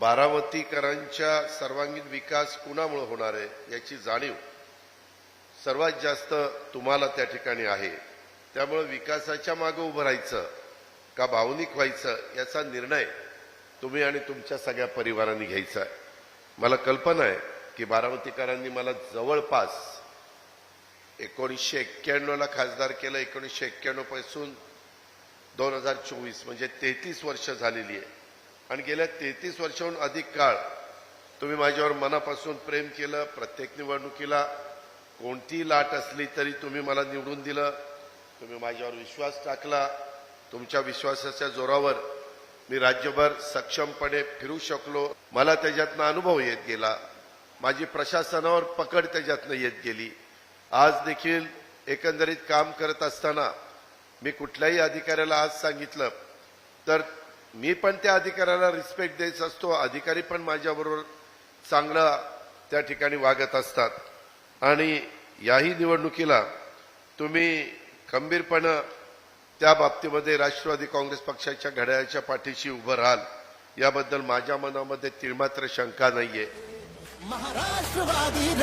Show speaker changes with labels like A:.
A: बारामतीकरांच्या सर्वांगीण विकास कुणामुळे होणार आहे याची जाणीव सर्वात जास्त तुम्हाला त्या ठिकाणी आहे. त्यामुळे विकासाच्या मागे उभं राहायचं का भावनिक व्हायचं याचा निर्णय तुम्ही आणि तुमच्या सगळ्या परिवारांनी घ्यायचा आहे. मला कल्पना आहे की बारामतीकरांनी मला जवळपास एकोणीसशे एक्क्याण्णवला खासदार केलं एकोणीसशे एक्क्याण्णवपासून दोन हजार चोवीस म्हणजे तेहतीस वर्ष झालेली आहे. आणि गेल्या तेहतीस वर्षाहून अधिक काळ तुम्ही माझ्यावर मनापासून प्रेम केलं प्रत्येक निवडणुकीला कोणतीही लाट असली तरी तुम्ही मला निवडून दिलं. तुम्ही माझ्यावर विश्वास टाकला. तुमच्या विश्वासाच्या जोरावर मी राज्यभर सक्षमपणे फिरू शकलो. मला त्याच्यातनं अनुभव येत गेला. माझी प्रशासनावर पकड त्याच्यातनं येत गेली. आज देखील एकंदरीत काम करत असताना मी कुठल्याही अधिकाऱ्याला आज सांगितलं तर मी पण त्या अधिकाऱ्याला रिस्पेक्ट द्यायच असतो. अधिकारी पण माझ्याबरोबर चांगला त्या ठिकाणी वागत असतात. आणि याही निवडणुकीला तुम्ही खंबीरपणं त्या बाबतीमध्ये राष्ट्रवादी काँग्रेस पक्षाच्या घड्याळाच्या पाठीशी उभं राहाल. याबद्दल माझ्या मनामध्ये तिळमात्र शंका नाहीये.
B: महाराष्ट्रवादी